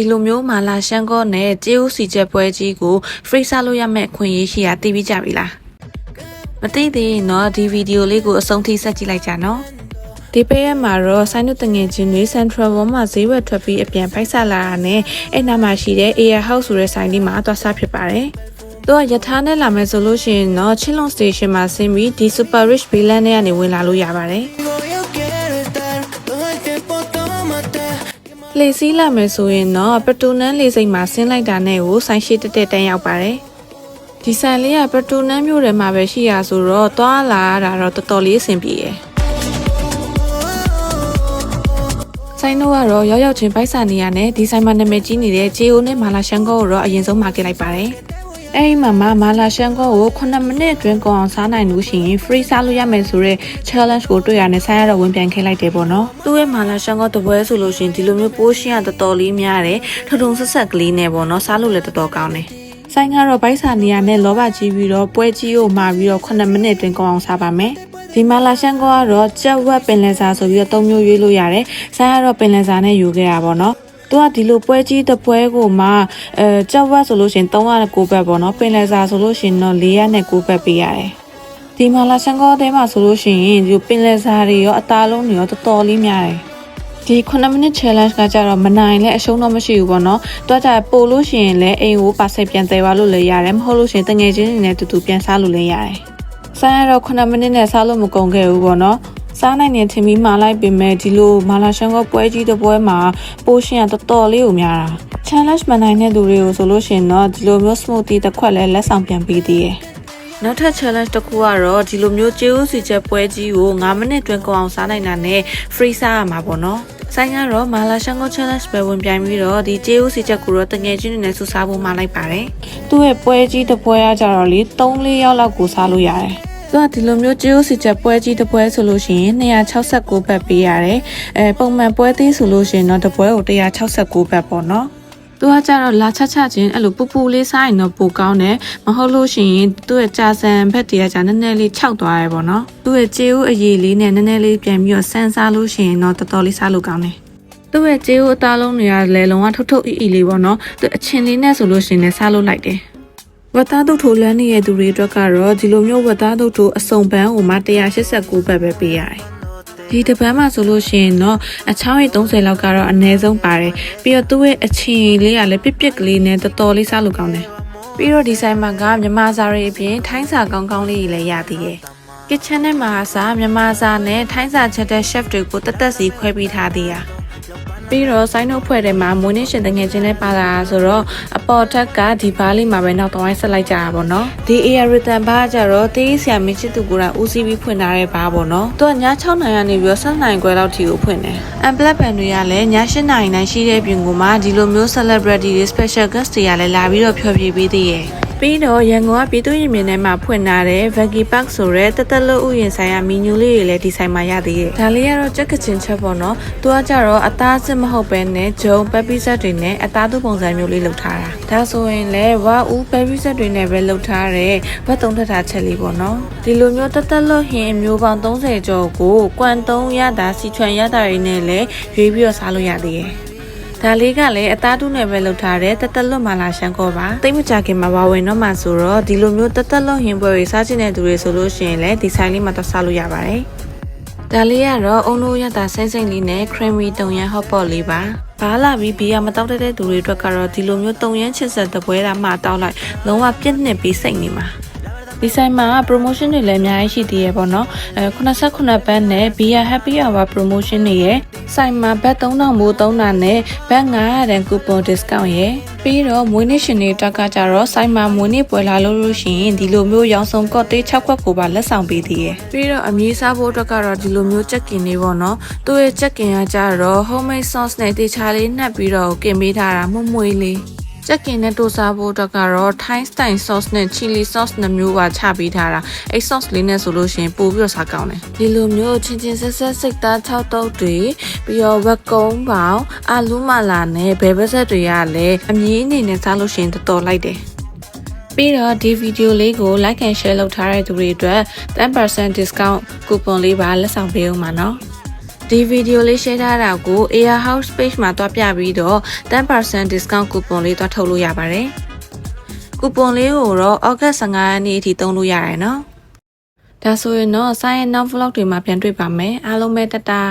ဒီလိုမျိုးမာလာရှန်ကောနဲ့ကျေးဥစီချက်ပွဲကြီးကို free စားလို့ရမယ့်အခွင့်အရေးရှိတာသိပြီးကြပြီလားမသိသေးရင်တော့ဒီဗီဒီယိုလေးကိုအဆုံးထိဆက်ကြည့်လိုက်ကြနော်ဒီပေးရမှာတော့ဆိုင်းနုတငယ်ချင်းတွေ Central World မှာဈေးဝယ်ထွက်ပြီးအပြန်ပိုက်ဆလာတာနဲ့အဲ့နာမှာရှိတဲ့ Air House ဆိုတဲ့ဆိုင်လေးမှာသွားစားဖြစ်ပါတယ်။သူကယထာနဲ့လာမယ်ဆိုလို့ရှိရင်တော့ Chillon Station မှာဆင်းပြီးဒီ Super Rich Villain နဲ့ကနေဝင်လာလို့ရပါတယ်။ လေစီးလာမယ်ဆိုရင်တော့ပတူနန်းလေစိတ်မှာဆင်းလိုက်တာနဲ့ကိုဆိုင်ရှိတက်တက်တန်းရောက်ပါတယ်။ဒီဆိုင်လေးကပတူနန်းမြို့ထဲမှာပဲရှိရဆိုတော့သွားလာရတာတော့တော်တော်လေးအဆင်ပြေတယ်။ဆိုင်တို့ကတော့ရောက်ရောက်ချင်းပိုက်ဆံနေရနဲ့ဒီဆိုင်မှာနာမည်ကြီးနေတဲ့ဂျေအိုနဲ့မာလာရှန်ကောကိုတော့အရင်ဆုံးမှာခဲ့လိုက်ပါတယ်။ အဲဒီမှာမှမာလာရှန်ကောကို9မိနစ်အတွင်းကုန်အောင်စားနိုင်လို့ရှိရင် free စားလို့ရမယ်ဆိုတော့ challenge ကိုတွေ့ရနဲ့ဆိုင်ရတော့ဝင်ပြန်ခဲလိုက်တယ်ပေါ့နော်။သူ့ရဲ့မာလာရှန်ကောတပွဲဆိုလို့ရှိရင်ဒီလိုမျိုးပိုးရှင်းရတော်တော်လေးများတယ်။ထုံထုံဆက်ဆက်ကလေးနဲ့ပေါ့နော်စားလို့လည်းတော်တော်ကောင်းတယ်။ဆိုင်ကတော့ဘိုက်စာနေရနဲ့လောဘကြီးပြီးတော့ပွဲကြီးကိုမှာပြီးတော့9မိနစ်အတွင်းကုန်အောင်စားပါမယ်။ဒီမာလာရှန်ကောကတော့ကြက်ဝက်ပင်လယ်စာဆိုပြီးတော့၃မျိုးရွေးလို့ရတယ်။ဆိုင်ကတော့ပင်လယ်စာနဲ့ယူခဲ့တာပေါ့နော်။ သူကဒီလိုပွဲကြီးတစ်ပွဲကိုမှအဲကြောက်ဝက်ဆိုလို့ရှိရင်309ဘတ်ပေါ့နော်ပင်လယ်စာဆိုလို့ရှိရင်တော့409ဘတ်ပေးရတယ်ဒီမာလာရှန်ကောတဲမှာဆိုလို့ရှိရင်ဒီပင်လယ်စာတွေရောအသားလုံးတွေရောတော်တော်လေးများတယ်ဒီ9မိနစ် challenge ကကြတော့မနိုင်လဲအရှုံးတော့မရှိဘူးပေါ့နော်တွက်တာပို့လို့ရှိရင်လည်းအိမ်ကိုပါဆက်ပြန်သေးပါလို့လည်းရတယ်မဟုတ်လို့ရှိရင်တငယ်ချင်းတွေနဲ့တူတူပြန်စားလို့လည်းရတယ်စားရတော့9မိနစ်နဲ့စားလို့မကုန်ခဲ့ဘူးပေါ့နော် စားနိုင်နေထင်ပြီးမာလိုက်ပေမဲ့ဒီလိုမာလာရှန်ကောပွဲကြီးတစ်ပွဲမှာပိုးရှင်ကတော်တော်လေးကိုများတာ challenge မနိုင်တဲ့သူတွေကိုဆိုလို့ရှိရင်တော့ဒီလိုမျိုး smoothie တစ်ခွက်လဲလက်ဆောင်ပြန်ပေးသေးတယ်နောက်ထပ် challenge တစ်ခုကတော့ဒီလိုမျိုးကျေးဥစီချက်ပွဲကြီးကို9မိနစ်တွင်ကုန်အောင်စားနိုင်တာနဲ့ free စားရမှာပေါ့နော်ဆိုင်ကတော့မာလာရှန်ကို challenge ပဲဝင်ပြိုင်ပြီးတော့ဒီကျေးဥစီချက်ကိုတော့တငယ်ချင်းတွေနဲ့ဆူစားဖို့မှလိုက်ပါတယ်။သူ့ရဲ့ပွဲကြီးတစ်ပွဲကကြတော့လေ3-4ရောက်လောက်ကိုစားလို့ရတယ်။ သူကဒီလိုမျိုးကျေးဥစီချက်ပွဲကြီးတစ်ပွဲဆိုလို့ရှိရင်269ဘတ်ပေးရတယ်။အဲပုံမှန်ပွဲသေးဆိုလို့ရှိရင်တော့တစ်ပွဲကို169ဘတ်ပေါ့နော်။သူကကြတော့လာချချချင်းအဲ့လိုပူပူလေးစားရင်တော့ပိုကောင်းတယ်မဟုတ်လို့ရှိရင်သူ့ရဲ့ကြာဆန်ဘက်တည်းကကြာနည်းနည်းလေးခြောက်သွားရပေါ့နော်သူ့ရဲ့ကျေးဦးအရည်လေးနဲ့နည်းနည်းလေးပြန်ပြီးတော့ဆန်းစားလို့ရှိရင်တော့တော်တော်လေးစားလို့ကောင်းတယ်သူ့ရဲ့ကျေးဦးအသားလုံးတွေကလည်းလုံးဝထုတ်ထုတ်အီအီလေးပေါ့နော်သူအချင်းလေးနဲ့ဆိုလို့ရှိရင်လည်းစားလို့လိုက်တယ် ဝတ်သားတုတ်ထိုးလမ်းနေတဲ့သူတွေအတွက်ကတော့ဒီလိုမျိုးဝတ်သားတုတ်ထိုးအစုံပန်းကိုမှ189ဘတ်ပဲပေးရတယ်ဒီတပန်းမှာဆိုလို့ရှိရင်တော့အချောင်းရိပ်30လောက်ကတော့အနည်းဆုံးပါတယ်ပြီးတော့သူ့ရဲ့အချင်လေးကလည်းပြစ်ပြစ်ကလေးနဲ့တော်တော်လေးစားလို့ကောင်းတယ်ပြီးတော့ဒီဆိုင်မှာကမြမစာတွေအပြင်ထိုင်းစာကောင်းကောင်းလေးတွေလည်းရသေးတယ် kitchen နဲ့မှာစာမြမစာနဲ့ထိုင်းစာချက်တဲ့ chef တွေကိုတက်တက်စီခွဲပေးထားသေးတာ ပြီးတော့ဆိုင်းတို့ဖွဲ့ထဲမှာမွေးနေ့ရှင်တငယ်ချင်းနဲ့ပါလာဆိုတော့အပေါ်ထက်ကဒီဘားလေးမှာပဲနောက်တော့ဆက်လိုက်ကြတာပေါ့နော်ဒီ air return ဘားကြတော့တေးဆရာမင်းချစ်သူကိုယ်တိုင်ဦးစီးပြီးဖွင့်ထားတဲ့ဘားပေါ့နော်သူကည6နိုင်ကနေပြီးတော့7နိုင်ခွဲလောက်ထိကိုဖွင့်တယ် unplugged band တွေကလည်းည8နိုင်နိုင်ရှိတဲ့ပြင်ကမှဒီလိုမျိုး celebrity တွေ special guest တွေကလည်းလာပြီးတော့ဖျော်ဖြေပေးသေးရဲ့ ပြီးတော့ရန်ကုန်ကပြည်သူ့ရင်မြင်ထဲမှာဖွင့်ထားတဲ့ Veggie Park ဆိုတဲ့တက်တက်လို့ဥယျာဉ်ဆိုင်ရာမီနူလေးတွေလည်းဒီဆိုင်မှာရသေးတယ်။ဒါလေးကတော့ကြက်ကချင်ချက်ပေါ့နော်။သူကကြတော့အသားစစ်မဟုတ်ပဲနဲ့ဂျုံပက်ပီဆက်တွေနဲ့အသားသူပုံစံမျိုးလေးလုပ်ထားတာ။ဒါဆိုရင်လည်းဝါဦးပက်ပီဆက်တွေနဲ့ပဲလုပ်ထားတဲ့ဘတ်သုံးထပ်တာချက်လေးပေါ့နော်။ဒီလိုမျိုးတက်တက်လို့ဟင်မျိုးပေါင်း30ကျော်ကိုကွမ်တုံးရတာစီချွန်ရတာတွေနဲ့လည်းရွေးပြီးတော့စားလို့ရသေးတယ်။ ဒါလေးကလည်းအသားတူးနဲ့ပဲလုပ်ထားတဲ့တက်တက်လွတ်မှလာရှမ်းကောပါတိတ်မကြခင်မှာပါဝင်တော့မှဆိုတော့ဒီလိုမျိုးတက်တက်လွတ်ဟင်ပွဲတွေစားချင်တဲ့သူတွေဆိုလို့ရှိရင်လည်းဒီဆိုင်လေးမှာတော့စားလို့ရပါတယ်ဒါလေးကတော့အုံနိုးရတာစိမ့်စိမ့်လေးနဲ့ creamy တုံရန် hot pot လေးပါဘာလာပြီးဘီယာမတောက်တဲ့သူတွေအတွက်ကတော့ဒီလိုမျိုးတုံရန်ချစ်ဆက်တပွဲတာမှတောက်လိုက်လုံးဝပြည့်နှစ်ပြီးစိတ်နေမှာဒီဆိုင်မှာ promotion တွေလည်းအများကြီးရှိသေးရပေါ့နော်အဲ89ဘတ်နဲ့ Beer Happy Hour promotion တွေရယ် ဆိုင်မှာဘတ်3000မိုး3000နဲ့ဘတ်900တန် coupon discount ရယ်ပြီးတော့မွေးနေ့ရှင်တွေတက်ကကြတော့ဆိုင်မှာမွေးနေ့ပွဲလာလို့လို့ရှိရင်ဒီလိုမျိုးရောင်စုံကော့တေး6ခွက်ကိုပါလက်ဆောင်ပေးသေးရယ်ပြီးတော့အမီးစားဖို့အတွက်ကတော့ဒီလိုမျိုးချက်ကင်လေးပေါ့နော်သူ့ရဲ့ချက်ကင်ကကြတော့ homemade sauce နဲ့တေချာလေးနှက်ပြီးတော့ကင်ပေးထားတာမှု့မွေးလေး ချက်ကင်နဲ့တိုးစားဖို့အတွက်ကတော့ Thai style sauce နဲ့ chili sauce နှစ်မျိုးပါချပေးထားတာအဲ့ sauce လေးနဲ့ဆိုလို့ရှိရင်ပို့ပြီးတော့စားကောင်းတယ်ဒီလိုမျိုးချင်းချင်းဆက်ဆက်စိတ်သား6တုပ်တွေပြီးတော့ဝက်ကုန်းပေါင်အာလူးမလာနဲ့ဘယ်ဘက်ဆက်တွေကလည်းအမြင်အနေနဲ့စားလို့ရှိရင်တော်တော်လိုက်တယ်ပြီးတော့ဒီဗီဒီယိုလေးကို like and share လုပ်ထားတဲ့သူတွေအတွက်10% discount coupon လေးပါလက်ဆောင်ပေးအောင်ပါနော် ဒီဗီဒီယိုလေး share ထားတာကို Air House page မှာတွားပြပြီးတော့10% discount coupon လေးတွားထုတ်လို့ရပါတယ်။ကူပွန်လေးကိုတော့ August 15ရက်နေ့အထိသုံးလို့ရတယ်နော်။ဒါဆိုရင်တော့ sign in now vlog တွေမှာပြန်တွေ့ပါမယ်။အားလုံးပဲတတား